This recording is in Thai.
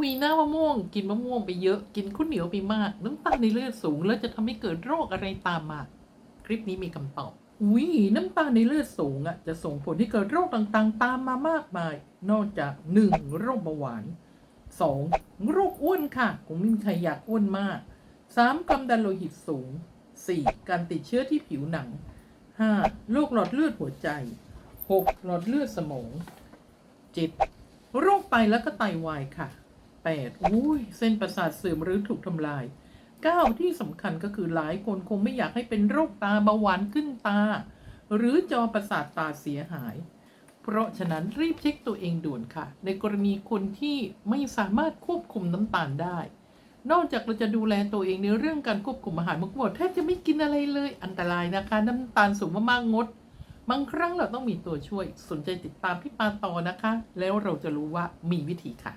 วีหน้ามะม่วง กินมะม่วงไปเยอะ กินข้าวเหนียวไปมาก น้ำตาลในเลือดสูง แล้วจะทำให้เกิดโรคอะไรตามมา คลิปนี้มีคำตอบ อุ้ยน้ำตาลในเลือดสูงอะจะส่งผลให้เกิดโรคต่างๆ ตามมามากมาย นอกจาก 1. โรคเบาหวาน 2. โรคอ้วนค่ะคงไม่มีใครอยากอ้วนมาก 3. ความดันโลหิตสูง 4. การติดเชื้อที่ผิวหนัง 5. โรคหลอดเลือดหัวใจ 6. หลอดเลือดสมอง 7. โรคไตและก็ไตวายค่ะ 8. อุ้ยเส้นประสาทเสื่อมหรือถูกทำลาย 9. ที่สำคัญก็คือหลายคนคงไม่อยากให้เป็นโรคตาเบาหวานขึ้นตา หรือจอประสาทตาเสียหาย เพราะฉะนั้นรีบเช็คตัวเองด่วนค่ะ ในกรณีคนที่ไม่สามารถควบคุมน้ำตาลได้ นอกจากเราจะดูแลตัวเองในเรื่องการควบคุมอาหารมุกหมดแทบจะไม่กินอะไรเลยอันตรายนะคะ น้ำตาลสูงมากๆงดบางครั้งเราต้องมีตัวช่วย สนใจติดตามพี่ปาต่อนะคะ แล้วเราจะรู้ว่ามีวิธีค่ะ